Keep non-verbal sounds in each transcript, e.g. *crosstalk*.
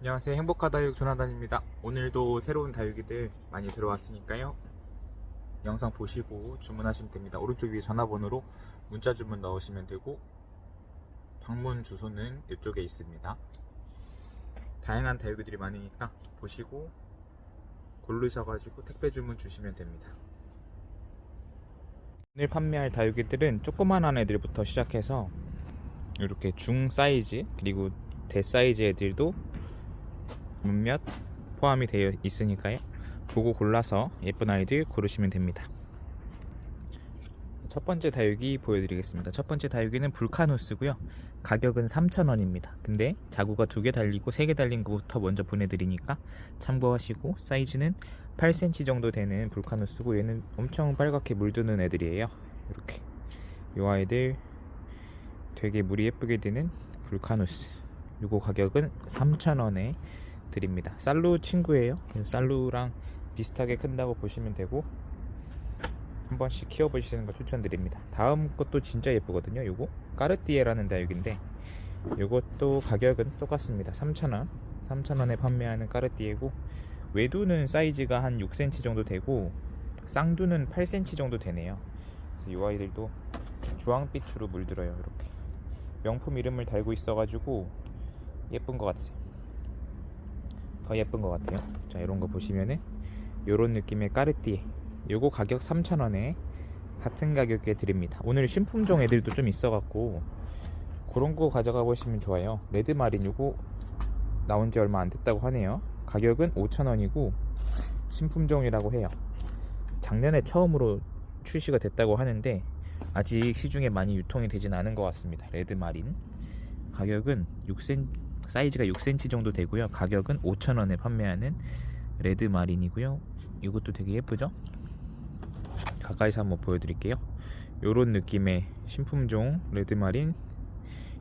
안녕하세요. 행복하다육 조나단입니다. 오늘도 새로운 다육이들 많이 들어왔으니까요. 영상 보시고 주문하시면 됩니다. 오른쪽 위에 전화번호로 문자 주문 넣으시면 되고 방문 주소는 이쪽에 있습니다. 다양한 다육이들이 많으니까 보시고 고르셔가지고 택배 주문 주시면 됩니다. 오늘 판매할 다육이들은 조그만한 애들부터 시작해서 이렇게 중 사이즈 그리고 대 사이즈 애들도 몇몇 포함이 되어 있으니까요. 보고 골라서 예쁜 아이들 고르시면 됩니다. 첫 번째 다육이 보여드리겠습니다. 첫 번째 다육이는 불카누스고요. 가격은 3,000원입니다. 근데 자구가 두 개 달리고 세 개 달린 거부터 먼저 보내드리니까 참고하시고 사이즈는 8cm 정도 되는 불카누스고 얘는 엄청 빨갛게 물드는 애들이에요. 이렇게 이 아이들 되게 물이 예쁘게 드는 불카누스. 요거 가격은 3,000원에 드립니다. 살루 친구예요. 살루랑 비슷하게 큰다고 보시면 되고 한 번씩 키워보시는 거 추천드립니다. 다음 것도 진짜 예쁘거든요. 요거 까르띠에라는 다육인데 요것도 가격은 똑같습니다. 3,000원 3,000원에 판매하는 까르띠에고 외두는 사이즈가 한 6cm 정도 되고 쌍두는 8cm 정도 되네요. 그래서 이 아이들도 주황빛으로 물들어요. 이렇게 명품 이름을 달고 있어가지고 예쁜 것 같아요. 더 예쁜 것 같아요. 자, 이런 거 보시면은 이런 느낌의 까르띠에 요거 가격 3,000원에 같은 가격에 드립니다. 오늘 신품종 애들도 좀 있어 갖고 그런 거 가져가 보시면 좋아요. 레드마린 요거 나온 지 얼마 안 됐다고 하네요. 가격은 5,000원이고 신품종이라고 해요. 작년에 처음으로 출시가 됐다고 하는데 아직 시중에 많이 유통이 되진 않은 것 같습니다. 레드마린 가격은 6cm 사이즈가 6cm 정도 되고요. 가격은 5,000원에 판매하는 레드 마린이고요. 이것도 되게 예쁘죠? 가까이서 한번 보여드릴게요. 요런 느낌의 신품종 레드 마린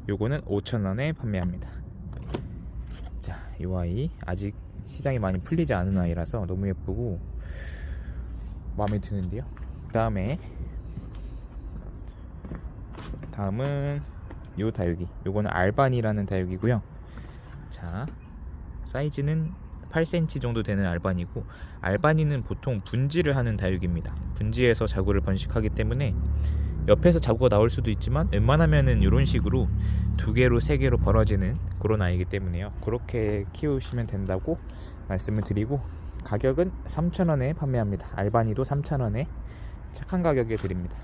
요거는 5,000원에 판매합니다. 자, 이 아이 아직 시장이 많이 풀리지 않은 아이라서 너무 예쁘고 마음에 드는데요. 그 다음에 다음은 요 다육이 요거는 알반이라는 다육이고요. 자, 사이즈는 8cm 정도 되는 알바니고 알바니는 보통 분지를 하는 다육입니다. 분지에서 자구를 번식하기 때문에 옆에서 자구가 나올 수도 있지만 웬만하면은 이런 식으로 두 개로 세 개로 벌어지는 그런 아이기 때문에요. 그렇게 키우시면 된다고 말씀을 드리고 가격은 3,000원에 판매합니다. 알바니도 3,000원에 착한 가격에 드립니다.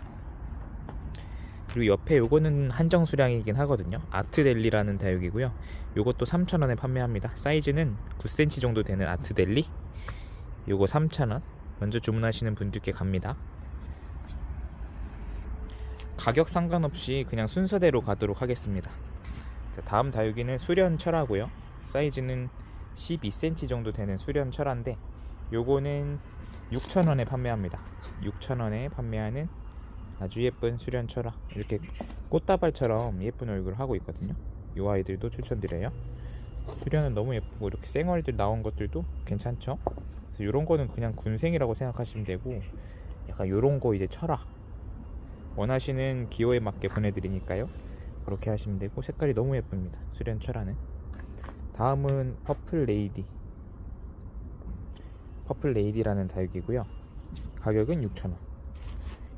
그리고 옆에 요거는 한정 수량이긴 하거든요. 아트델리라는 다육이고요. 요것도 3,000원에 판매합니다. 사이즈는 9cm 정도 되는 아트델리. 요거 3,000원. 먼저 주문하시는 분들께 갑니다. 가격 상관없이 그냥 순서대로 가도록 하겠습니다. 자, 다음 다육이는 수련철하고요. 사이즈는 12cm 정도 되는 수련철한데 요거는 6,000원에 판매합니다. 6,000원에 판매하는 아주 예쁜 수련철화 이렇게 꽃다발처럼 예쁜 얼굴을 하고 있거든요. 이 아이들도 추천드려요. 수련은 너무 예쁘고 이렇게 생얼들 나온 것들도 괜찮죠? 그래서 이런 거는 그냥 군생이라고 생각하시면 되고 약간 이런 거 이제 철화 원하시는 기호에 맞게 보내드리니까요. 그렇게 하시면 되고 색깔이 너무 예쁩니다. 수련 철화는. 다음은 퍼플 레이디. 퍼플 레이디라는 다육이고요. 가격은 6,000원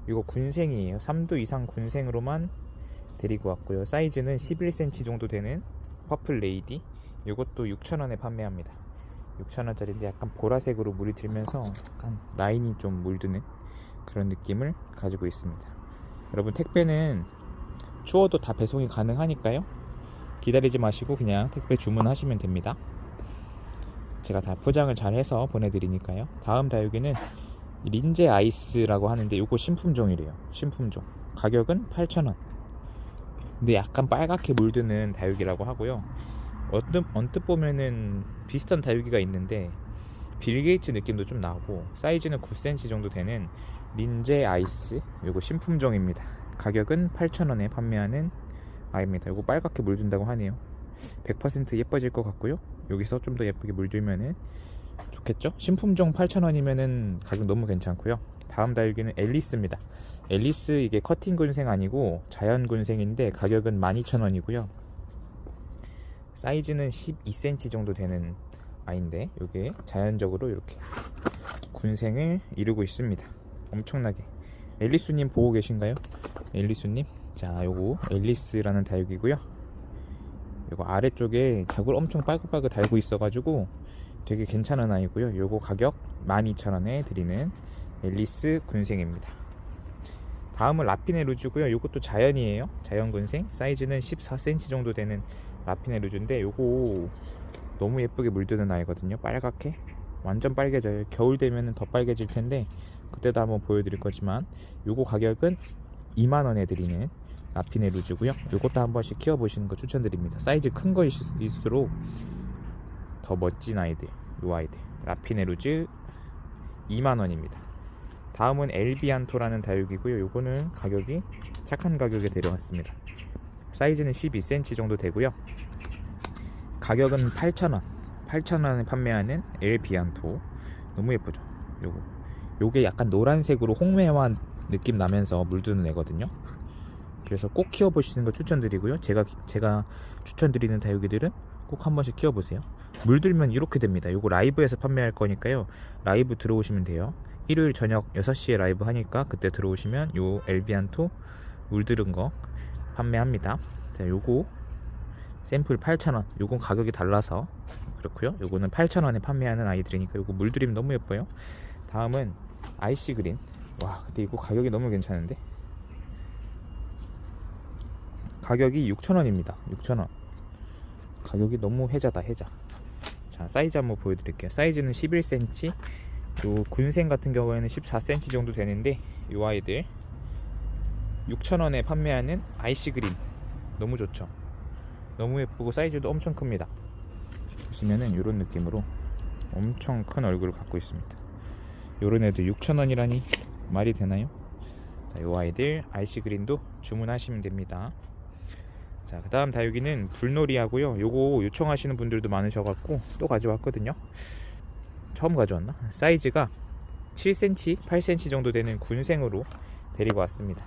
이거 군생이에요. 3두 이상 군생으로만 데리고 왔고요. 사이즈는 11cm 정도 되는 퍼플 레이디. 이것도 6,000원에 판매합니다. 6,000원짜리인데 약간 보라색으로 물이 들면서 약간 라인이 좀 물드는 그런 느낌을 가지고 있습니다. 여러분 택배는 추워도 다 배송이 가능하니까요. 기다리지 마시고 그냥 택배 주문하시면 됩니다. 제가 다 포장을 잘 해서 보내드리니까요. 다음 다육이는 린제 아이스라고 하는데 이거 신품종이래요. 신품종. 가격은 8,000원. 근데 약간 빨갛게 물드는 다육이라고 하고요. 언뜻, 언뜻 보면은 비슷한 다육이가 있는데 빌 게이츠 느낌도 좀 나고 사이즈는 9cm 정도 되는 린제 아이스. 이거 신품종입니다. 가격은 8,000원에 판매하는 아이입니다. 이거 빨갛게 물든다고 하네요. 100% 예뻐질 것 같고요. 여기서 좀 더 예쁘게 물들면은 좋겠죠? 신품종 8,000원이면은 가격 너무 괜찮고요. 다음 다육이는 앨리스입니다. 앨리스 이게 커팅 군생 아니고 자연 군생인데 가격은 12,000원이고요. 사이즈는 12cm 정도 되는 아이인데 이게 자연적으로 이렇게 군생을 이루고 있습니다. 엄청나게. 앨리스님 보고 계신가요? 앨리스님. 자, 요거 앨리스라는 다육이고요. 요거 아래쪽에 자구를 엄청 빨갛빨갛 달고 있어가지고 되게 괜찮은 아이고요. 요거 가격 12,000원에 드리는 앨리스 군생입니다. 다음은 라피네 루즈고요. 요것도 자연이에요. 자연 군생. 사이즈는 14cm 정도 되는 라피네 루즈인데 요거 너무 예쁘게 물드는 아이거든요. 빨갛게. 완전 빨개져요. 겨울 되면은 더 빨개질 텐데 그때도 한번 보여드릴 거지만 요거 가격은 2만 원에 드리는 라피네 루즈고요. 요것도 한 번씩 키워보시는 거 추천드립니다. 사이즈 큰 거일수록 더 멋진 아이들, 요 아이들 라피네 루즈 2만 원입니다. 다음은 엘비안토라는 다육이고요. 요거는 가격이 착한 가격에 데려왔습니다. 사이즈는 12cm 정도 되고요. 가격은 8,000원. 8,000원에 판매하는 엘비안토. 너무 예쁘죠? 요거. 요게 약간 노란색으로 홍매화 느낌 나면서 물드는 애거든요. 그래서 꼭 키워보시는 거 추천드리고요. 제가 제가 추천드리는 다육이들은 꼭 한 번씩 키워보세요. 물들면 이렇게 됩니다. 요거 라이브에서 판매할 거니까요. 라이브 들어오시면 돼요. 일요일 저녁 6시에 라이브 하니까 그때 들어오시면 요 엘비안토 물들은 거 판매합니다. 자, 요거 샘플 8,000원. 요건 가격이 달라서 그렇고요. 요거는 8,000원에 판매하는 아이들이니까 요거 물들이면 너무 예뻐요. 다음은 아이시 그린. 와, 근데 이거 가격이 너무 괜찮은데? 가격이 6,000원입니다. 6,000원. 가격이 너무 해자다, 해자. 자, 사이즈 한번 보여드릴게요. 사이즈는 11cm. 요 군생 같은 경우에는 14cm 정도 되는데 요 아이들 6,000원에 판매하는 아이시 그린 너무 좋죠. 너무 예쁘고 사이즈도 엄청 큽니다. 보시면은 이런 느낌으로 엄청 큰 얼굴을 갖고 있습니다. 요런 애들 6,000원이라니 말이 되나요? 자, 요 아이들 아이시 그린도 주문하시면 됩니다. 자, 그 다음 다육이는 불놀이 하고요. 요거 요청하시는 분들도 많으셔갖고 또 가져왔거든요. 처음 가져왔나? 사이즈가 7cm, 8cm 정도 되는 군생으로 데리고 왔습니다.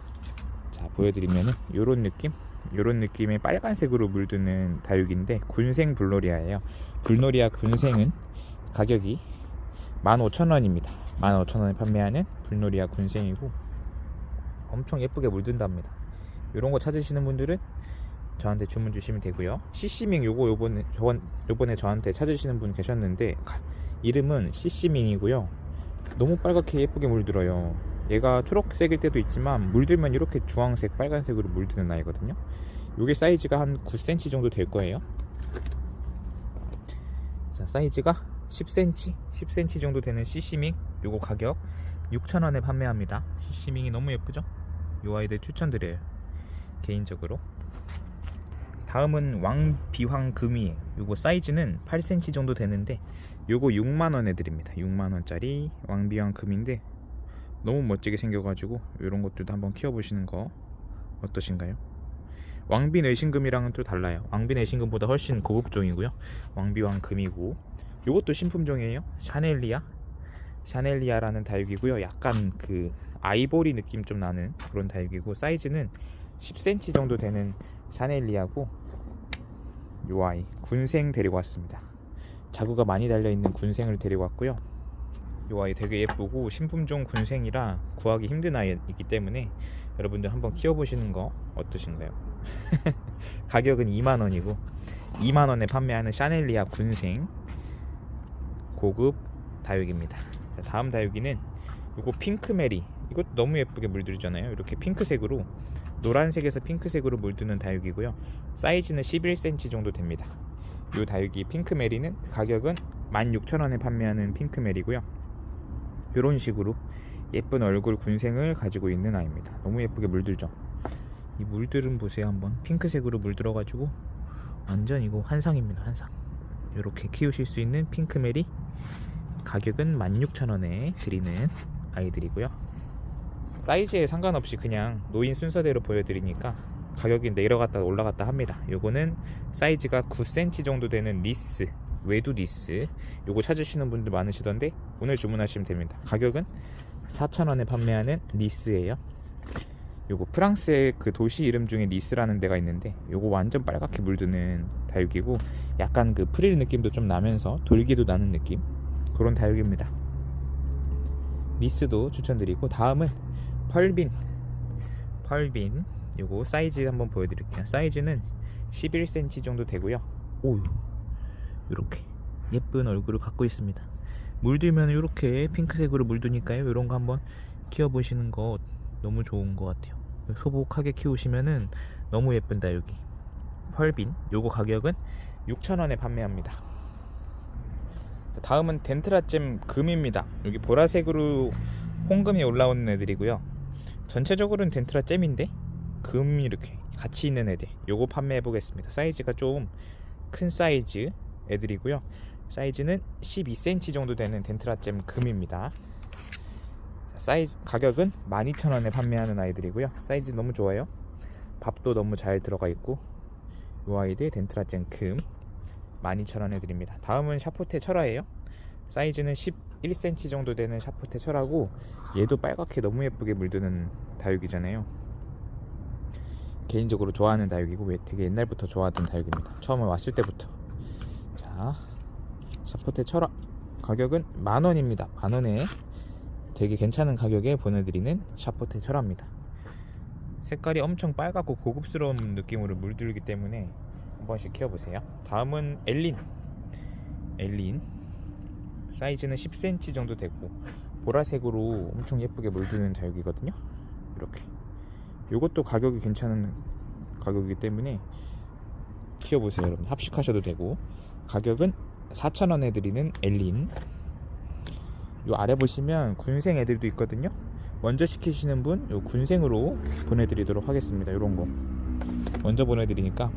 자, 보여드리면은 요런 느낌? 요런 느낌의 빨간색으로 물드는 다육인데 군생 불놀이아예요. 불놀이아 군생은 가격이 15,000원입니다. 15,000원에 판매하는 불놀이아 군생이고 엄청 예쁘게 물든답니다. 요런 거 찾으시는 분들은 저한테 주문 주시면 되고요. CC밍 요거 요번에 저번 요번에 저한테 찾으시는 분 계셨는데 가- 이름은 CC밍이고요. 너무 빨갛게 예쁘게 물들어요. 얘가 초록색일 때도 있지만 물들면 이렇게 주황색, 빨간색으로 물드는 아이거든요. 요게 사이즈가 한 9cm 정도 될 거예요. 자, 사이즈가 10cm, 10cm 정도 되는 CC밍 요거 가격 6,000원에 판매합니다. CC밍이 너무 예쁘죠? 요 아이들 추천드려요. 개인적으로. 다음은 왕비황금이에요. 요거 사이즈는 8cm 정도 되는데 요거 6만원에 드립니다. 6만원짜리 왕비황금인데 너무 멋지게 생겨가지고 이런 것들도 한번 키워보시는 거 어떠신가요? 왕비 내신금이랑은 또 달라요. 왕비 내신금보다 훨씬 고급종이고요. 왕비왕금이고 요것도 신품종이에요. 샤넬리아 샤넬리아라는 다육이고요. 약간 그 아이보리 느낌 좀 나는 그런 다육이고 사이즈는 10cm 정도 되는 샤넬리아고 요 아이 군생 데리고 왔습니다. 자구가 많이 달려 있는 군생을 데리고 왔고요. 요 아이 되게 예쁘고 신품종 군생이라 구하기 힘든 아이이기 때문에 여러분들 한번 키워보시는 거 어떠신가요? *laughs* 가격은 2만 원이고 2만 원에 판매하는 샤넬리아 군생 고급 다육입니다. 자, 다음 다육이는 요거 핑크메리 이것도 너무 예쁘게 물들잖아요. 이렇게 핑크색으로 노란색에서 핑크색으로 물드는 다육이고요. 사이즈는 11cm 정도 됩니다. 이 다육이 핑크메리는 가격은 16,000원에 판매하는 핑크메리고요. 이런 식으로 예쁜 얼굴 군생을 가지고 있는 아이입니다. 너무 예쁘게 물들죠. 이 물들은 보세요 한번 핑크색으로 물들어가지고 완전 이거 환상입니다 환상. 이렇게 키우실 수 있는 핑크메리 가격은 16,000원에 드리는 아이들이고요. 사이즈에 상관없이 그냥 노인 순서대로 보여드리니까 가격이 내려갔다 올라갔다 합니다. 요거는 사이즈가 9cm 정도 되는 리스 외두 리스 요거 찾으시는 분들 많으시던데 오늘 주문하시면 됩니다. 가격은 4,000원에 판매하는 리스예요. 요거 프랑스의 그 도시 이름 중에 니스라는 데가 있는데 요거 완전 빨갛게 물드는 다육이고 약간 그 프릴 느낌도 좀 나면서 돌기도 나는 느낌 그런 다육입니다. 니스도 추천드리고 다음은 펄빈 펄빈 요거 사이즈 한번 보여드릴게요. 사이즈는 11cm 정도 되고요. 오 이렇게 예쁜 얼굴을 갖고 있습니다. 물들면 이렇게 핑크색으로 물드니까요. 이런 거 한번 키워보시는 거 너무 좋은 것 같아요. 소복하게 키우시면은 너무 예쁜 다육이. 펄빈. 요거 가격은 6,000원에 판매합니다. 자, 다음은 덴트라잼 금입니다. 여기 보라색으로 홍금이 올라오는 애들이고요. 전체적으로는 덴트라 잼인데 금이 이렇게 같이 있는 애들. 요거 판매해 보겠습니다. 사이즈가 좀 큰 사이즈 애들이고요. 사이즈는 12cm 정도 되는 덴트라잼 금입니다. 자, 사이즈 가격은 12,000원에 판매하는 아이들이고요. 사이즈 너무 좋아요. 밥도 너무 잘 들어가 있고 이 아이들 덴트라잼 금 12,000원에 드립니다. 다음은 샤포테 철화예요. 사이즈는 11cm 정도 되는 샤포테 철화고 얘도 빨갛게 너무 예쁘게 물드는 다육이잖아요. 개인적으로 좋아하는 다육이고 왜 되게 옛날부터 좋아하던 다육입니다. 처음에 왔을 때부터. 자, 샤포테 철화 가격은 만 원입니다. 만 원에 되게 괜찮은 가격에 보내드리는 샤포테 철화입니다. 색깔이 엄청 빨갛고 고급스러운 느낌으로 물들기 때문에 한 번씩 키워보세요. 다음은 엘린. 엘린. 사이즈는 10cm 정도 되고 보라색으로 엄청 예쁘게 물드는 다육이거든요. 이렇게. 이것도 가격이 괜찮은 가격이기 때문에 키워보세요, 여러분. 합식하셔도 되고 가격은 4,000원에 드리는 엘린. 요 아래 보시면 군생 애들도 있거든요. 먼저 시키시는 분, 요 군생으로 보내드리도록 하겠습니다. 요런 거 먼저 보내드리니까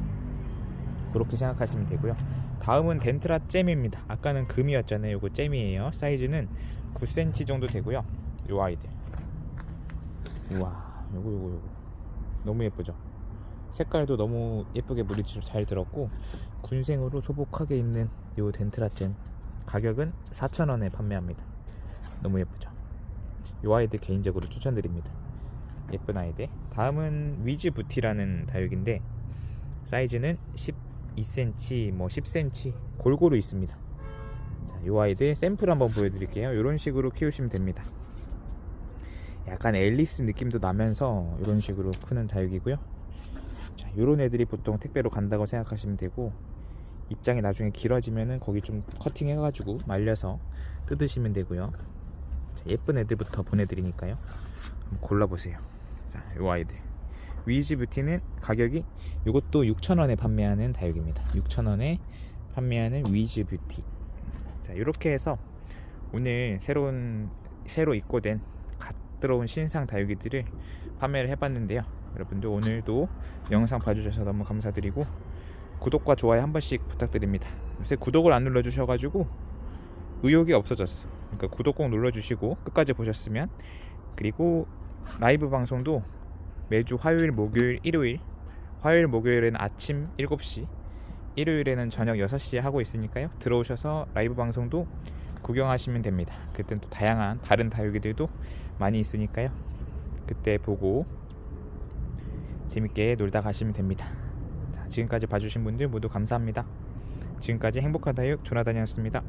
그렇게 생각하시면 되고요. 다음은 덴트라 잼입니다. 아까는 금이었잖아요. 요거 잼이에요. 사이즈는 9cm 정도 되고요. 요 아이들. 우와, 요거 요거 요거. 너무 예쁘죠? 색깔도 너무 예쁘게 물이 잘 들었고 군생으로 소복하게 있는 요 덴트라 잼 가격은 4,000원에 판매합니다. 너무 예쁘죠? 요 아이들 개인적으로 추천드립니다. 예쁜 아이들. 다음은 위즈 부티라는 다육인데 사이즈는 12cm, 뭐 10cm 골고루 있습니다. 자, 요 아이들 샘플 한번 보여드릴게요. 이런 식으로 키우시면 됩니다. 약간 앨리스 느낌도 나면서 이런 식으로 크는 다육이고요. 자, 요런 애들이 보통 택배로 간다고 생각하시면 되고 입장이 나중에 길어지면은 거기 좀 커팅 해가지고 말려서 뜯으시면 되고요. 자, 예쁜 애들부터 보내드리니까요. 한번 골라보세요. 자, 요 아이들. 위즈 뷰티는 가격이 이것도 6,000원에 판매하는 다육입니다. 6,000원에 판매하는 위즈 뷰티. 자, 이렇게 해서 오늘 새로운 새로 입고된 갓 들어온 신상 다육이들을 판매를 해봤는데요. 여러분들 오늘도 영상 봐주셔서 너무 감사드리고 구독과 좋아요 한 번씩 부탁드립니다. 요새 구독을 안 눌러주셔가지고 의욕이 없어졌어. 그러니까 구독 꼭 눌러주시고 끝까지 보셨으면 그리고 라이브 방송도 매주 화요일, 목요일, 일요일 화요일, 목요일은 아침 7시 일요일에는 저녁 6시에 하고 있으니까요. 들어오셔서 라이브 방송도 구경하시면 됩니다. 그땐 또 다양한 다른 다육이들도 많이 있으니까요. 그때 보고 재밌게 놀다 가시면 됩니다. 자, 지금까지 봐주신 분들 모두 감사합니다. 지금까지 행복한 다육 조나단이었습니다.